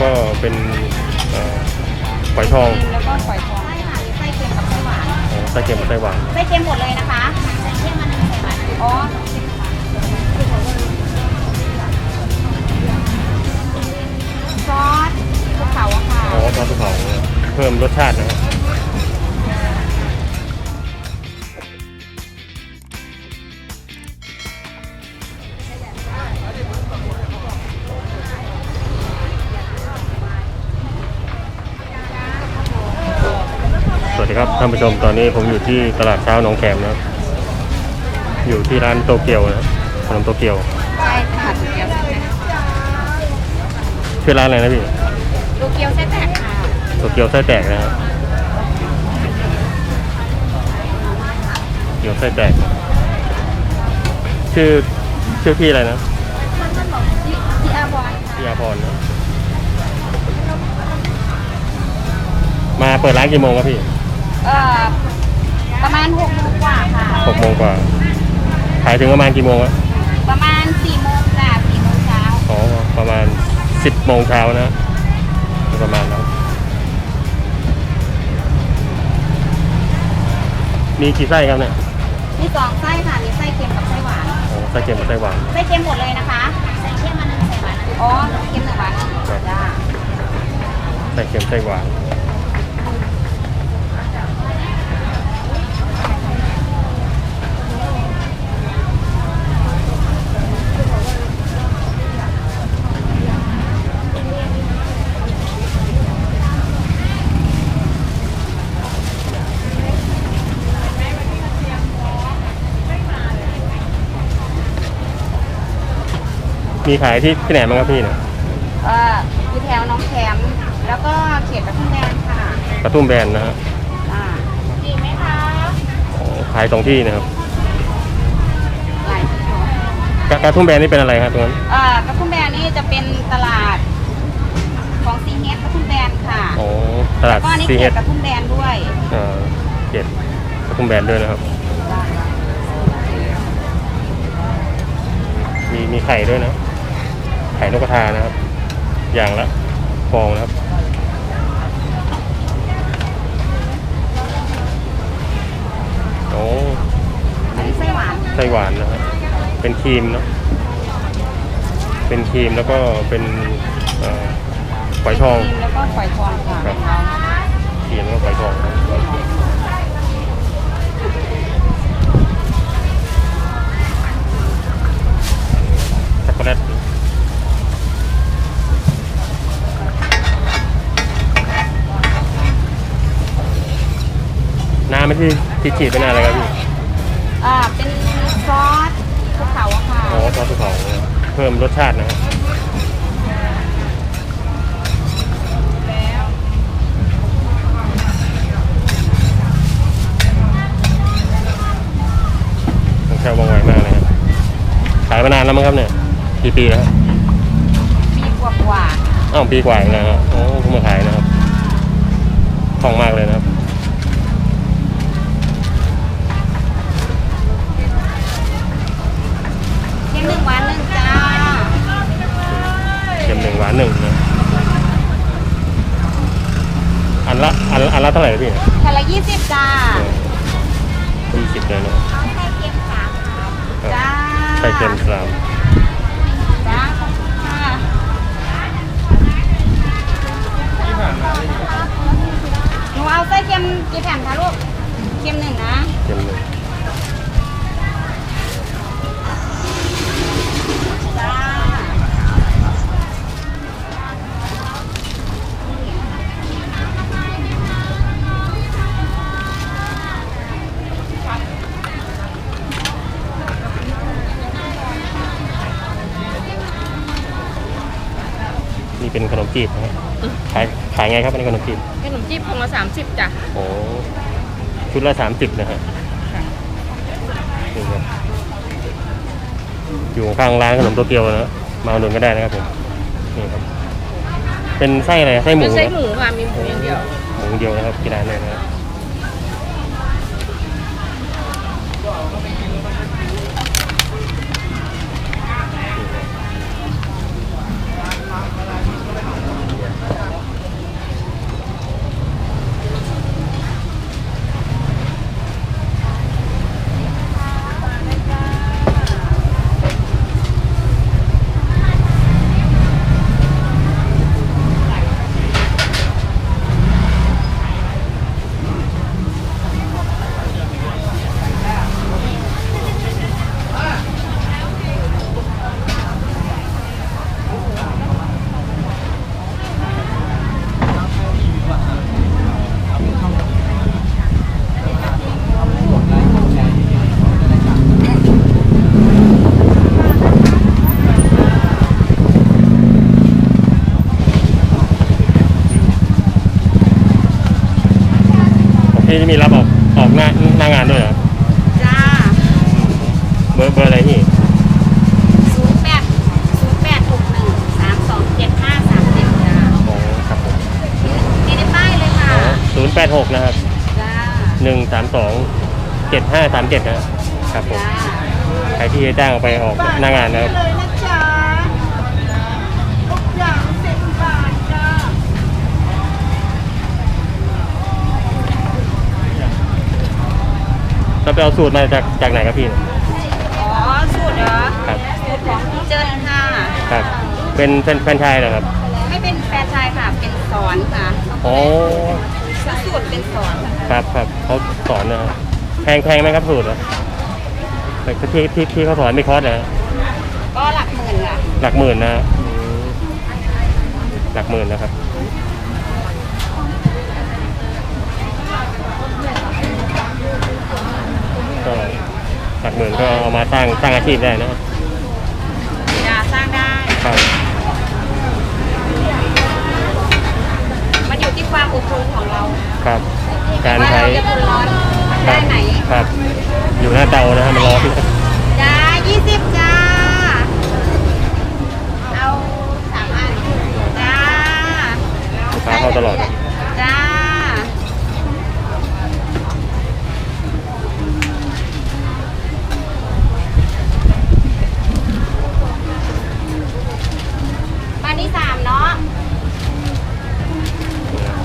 ครีมแล้วก็เป็นเอ่อฝอยทองแล้วก็ฝอยทองค่ะไส้เค็มกับไส้หวานอ๋อไส้เค็มกับไส้หวานไส้เค็มหมดเลยนะคะไส้เค็มมันใส่หวานอ๋อซอสภูเขาอะค่ะอ๋อซอสภูเขาเพิ่มรสชาตินะครับานผู้ชมตอนนี้ผมอยู่ที่ตลาดเช้าหนองแขมนะอยู่ที่ร้านโตเกียวนะขนมโตเกียวใช่ค่ะโตเกียวชื่อร้านอะไรนะพี่โตเกียวไส้แตกค่ะโตเกียวไส้แตกนะครับเกียวไส้แตกชื่อชื่อพี่อะไรนะที่อาบอนพี่อาพรนะมาเปิดร้านกี่โมงครับพี่ เอ่อประมาณหกโมงกว่าค่ะ หกโมงกว่า ขายถึงประมาณกี่โมงอะประมาณสี่โมงจ้ะสี่โมงเช้าอ๋อประมาณสิบโมงเช้านะ ประมาณนั้นมีกี่ไส้ครับเนี่ยมีสองไส้ค่ะ มีไส้เค็มกับไส้หวาน โอ้ไส้เค็มกับไส้หวานไส้เค็มหมดเลยนะคะไส้เค็มมันหนึ่งไส้หวานอ๋อเค็มหนึ่งหวานหนึ่งครับจ้าไส้เค็มไส้หวาน มีขายที่ที่ไหนบ้างครับพี่เนี่ยเอ่ออยู่แถวหน้องแคมแล้วก็เขตปทุมแดนค่ะกระทุ่มแบนนะฮะอ่าดีไหมคะอ๋อขายสองที่นะครับหลายที่อยู่กระกระทุ่มแบนนี่เป็นอะไรครับตรงนั้น เอ่อกระทุ่มแบนนี่จะเป็นตลาดของซีเฮดกระทุ่มแบนค่ะอ๋อ ตลาดก็อันนี้ซีเขเฮตกระทุ่มแบนด้วยอ่าเขตกระทุ่มแบนด้วยนะครับ มีมีไข่ด้วยนะ ไข่นกกระทานะครับ อย่างละฟองนะครับ โอ้อันนี้ไส้หวานไส้หวานนะครับ เป็นครีมเนาะ เป็นครีมแล้วก็เป็นเอ่อฝอยทองครีมแล้วก็ฝอยทองค่ะครับครีมแล้วก็ฝอยทองนะช็อกโกแลตน้ำ ไม่ที่ที่ฉีดเป็นอะไรครับพี่อ่าเป็นซอสภูเขาอะค่ะอ๋อซอสภูเขาเพิ่มรสชาตินะครับต้องแช่ว่องไวมากเลยครับขายมานานแล้วมั้งครับเนี่ยกี่ปีแล้วครับปีกว่าอ้าวปีกว่าเองนะครับโอ้เพิ่งมาขายนะครับคล่องมากเลยนะครับ ๆเค็มหนึ่งหวานหนึ่งจ้า เค็มหนึ่งหวานหนึ่งนะอัน ละอันละอันละเท่าไหร่พี่แผ่นละยี่สิบจ้ายี่สิบเลยเนาะเอาไส้เค็มสามจ้าใส่เค็มสามจ้าขอบคุณค่ะหนูเอาไส้เค็มกี่แผ่นคะลูก เค็มหนึ่งนะ เค็มหนึ่ง ขายขายไงครับเป็นขนมจีบขนมจีบพวงละสามสิบจ้ะโอ้ชุดละสามสิบนะฮะนี่ครับอยู่ข้างร้านขนมโตเกียวนะฮะมาอุดหนุนก็ได้นะครับผมนี่ครับ เป็นไส้อะไรไส้หมูไม่ใช่นะหมูค่ะมีหมูอย่างเดียวหมูเดียวนะครับที่ร้านเลยนะครับ ที่มีรับออกออกหน้าหน้างานด้วยเหรอจ้าเบอร์เบอร์อะไรพี่ศูนย์แปดศูนย์แปดหกหนึ่งสามสองเจ็ดห้าสามเจ็ดจ้าอ๋อครับผมนี่ในป้ายเลยค่ะศูนย์แปดหกนะครับจ้าหนึ่งสามสองเจ็ดห้าสามเจ็ดนะครับผม จ้า ใครที่จะจ้างเอาไปออกหน้างานนะครับ เลยนะจ๊ะทุกอย่างสิบบาทจ้า เราไปเอาสูตรมาจากจากไหนครับพี่เนี่ยอ๋อสูตรเหรอครับ สูตรของพี่เจิ้นค่ะ ครับ เป็นแฟนแฟรนไชายเหรอครับ ไม่เป็นแฟรนไชายค่ะ เป็นสอนค่ะอ๋อสูตรเป็นสอนค่ะครับครับเขาสอนนะครับแพงแพงไหมครับสูตรอะแต่ที่ที่ที่เขาสอนมีคอร์สนะก็หลักหมื่นค่ะ หลักหมื่นนะฮะอืมหลักหมื่นนะครับ ก็หลักหมื่นก็ เอามาสร้างสร้างอาชีพได้นะครับยาสร้างได้ ครับมันอยู่ที่ความอดทนของเราครับ การว่าใช้เราจะทนร้อนครัได้บไหน ครับ อยู่หน้าเตานะฮะมันร้อน จ้ายี่สิบจ้า เอาสามอัน จ้า ลูกค้าเข้าตลอดครับ จ้า บ้านที่สามเนาะ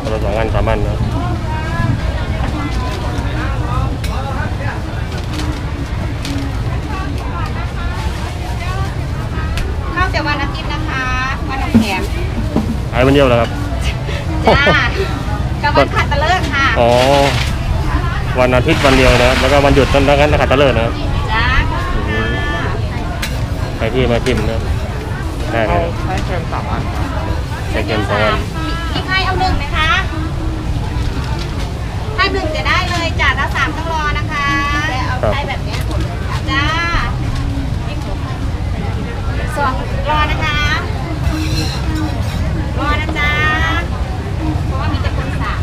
คนละสองอันสามอันนะ เข้าแต่วันอาทิตย์นะคะ วันอังแขม ขายวันเดียวเหรอครับ จ้ากับวันขัดตะเลิกค่ะ อ๋อ วันอาทิตย์วันเดียวนะครับ แล้วก็วันหยุดนั้นนั้นขัดตะเลิกนะครับจ้าอืมใครที่มาชิมนะได้เลย ใช้เค็มสามอันใส่เค็มสองอันมีใครเอาหนึ่งไหมคะ ถ้าหนึ่งจะได้เลยจ้าถ้าสามต้องรอนะคะเอาใช้แบบเนี้ยหมดเลยค่ะจ้าสองรอนะคะ รอนะจ๊ะ เพราะว่ามีแต่คนสั่ง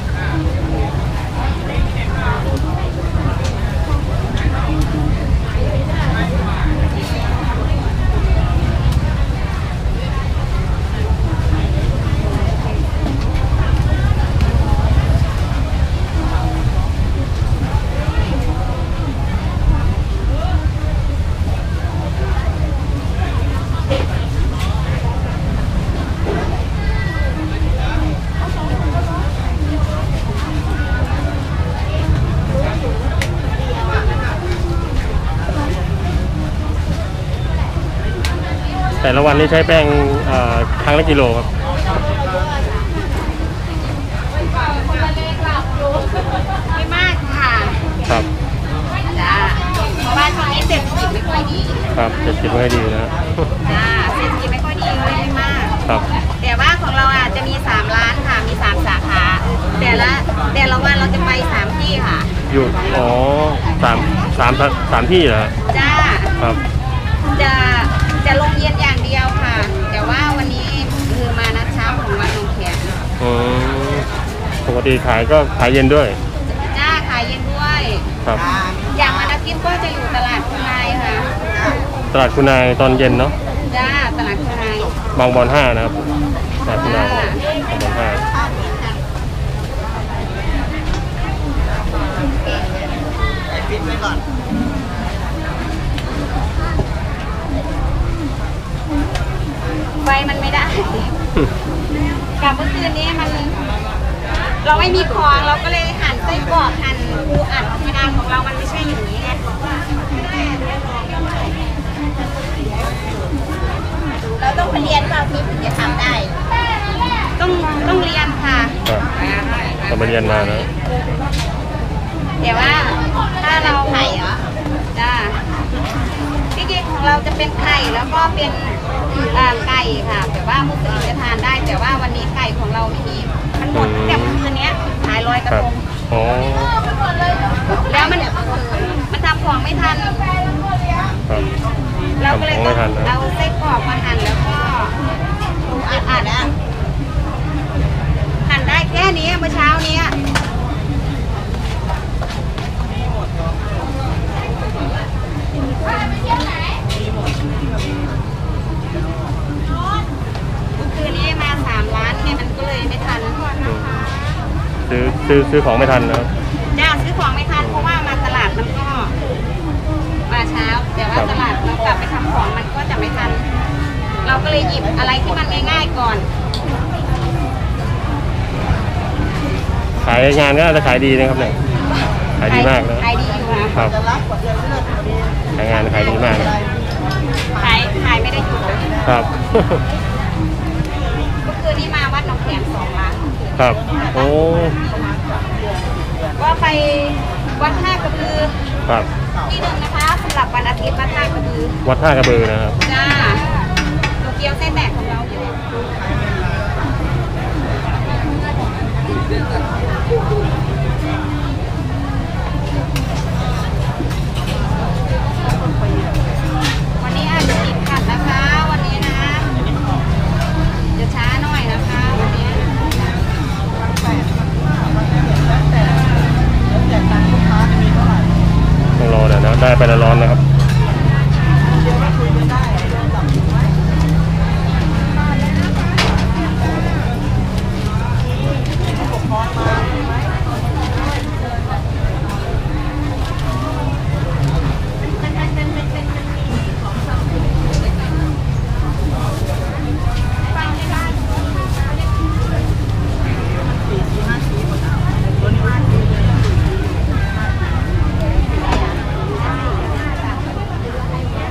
แต่ละวันนี้ใช้แป้งเอ่อครั้งละกิโลครับไม่มากค่ะครับจ้าเพราะว่าช่วงนี้เศรษฐกิจไม่ค่อยดีครับจะคิดไว้ให้ดีนะจ้าเศรษฐกิจไม่ค่อยดีเลยไม่มากครับแต่ว่าของเราอะจะมี3ร้านค่ะมี3สาขาแต่ละแต่ละวันเราจะไป3ที่ค่ะ อยู่อ๋อสามสามสามที่เหรอจ้าครับ จะจะลงเย็นอย่างเดียวค่ะ แต่ว่าวันนี้คือมานัดเช้าของวันลงแขก อืม ปกติขายก็ขายเย็นด้วย จ้าขายเย็นด้วย ครับ อย่างวันอาทิตย์ก็จะอยู่ตลาดคุณนายค่ะ ตลาดคุณนายตอนเย็นเนาะจ้าตลาดคุณนายบางบอนห้านะครับตลาดคุณนายบางบอนห้าไฟมันไม่ได้กับเมื่อคืนนี้มัน เราไม่มีของเราก็เลยหั่นไส้กรอกหั่นปูอัดงานของเรามันไม่ใช่อย่างนี้ไงเราต้องไปเรียนเราถึงจะทำได้ ต้องต้องเรียนค่ะ ครับเรามาเรียนมานะแต่ว่าถ้าเราไข่เหรอจ้าที่จริงของเราจะเป็นไข่แล้วก็เป็นอ่าไก่ค่ะแต่ว่ามุสลิมจะทานได้ แต่ว่าวันนี้ไก่ของเราไม่มี มันหมดแต่เมื่อคืนนี้ขายลอยกระทงอ๋อ แล้วมันมันทำของไม่ทัน ครับ เราก็เลย ทำของ ต้ ไม่ อง ทันนะ เอาไส้กรอกมาหั่นแล้วก็อัดอัดอะหั่นได้แค่นี้เมื่อเช้านี้ ซื้อซื้อของไม่ทันนะครับ จ้าซื้อของไม่ทันเพราะว่ามาตลาดมันก็มาเช้าแต่ว่าครับตลาดเรากลับไปทำของมันก็จะไม่ทัน เราก็เลยหยิบอะไรที่มันง่ายๆก่อน ขายงานก็น่าจะขายดีนะครับเนี่ย ขายดีมากนะ ขายดีอยู่นะครับขายงานขายดีมากนะขายขายไม่ได้หยุดนะครับ เมื่อคืนนี้มาวัดหนองแขมสองล้าน ครับ โอ้ ก็ไปวัดท่ากระบือครับ ที่หนึ่งนะคะสำหรับวันอาทิตย์วัดท่ากระบือวัดท่ากระบือนะครับ จ้าโตเกียวเส้นแตกของเราอยู่ วันนี้อาจจะติดขัดนะคะ วันนี้นะ จะช้าหน่อยนะคะ วันนี้ ต้องรอเดี๋ยวนะ ได้ไปละร้อนนะครับ ขอบ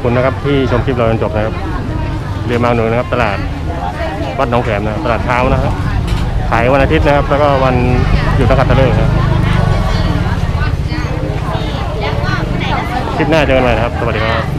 คุณนะครับที่ชมคลิปเราจนจบนะครับ เรือมาหนูนะครับ ตลาดวัดหนองแขมนะตลาดเช้านะครับขายวันอาทิตย์นะครับ แล้วก็วันหยุดนักขัตฤกษ์นะครับคลิปหน้าเจอกันใหม่นะครับ สวัสดีครับ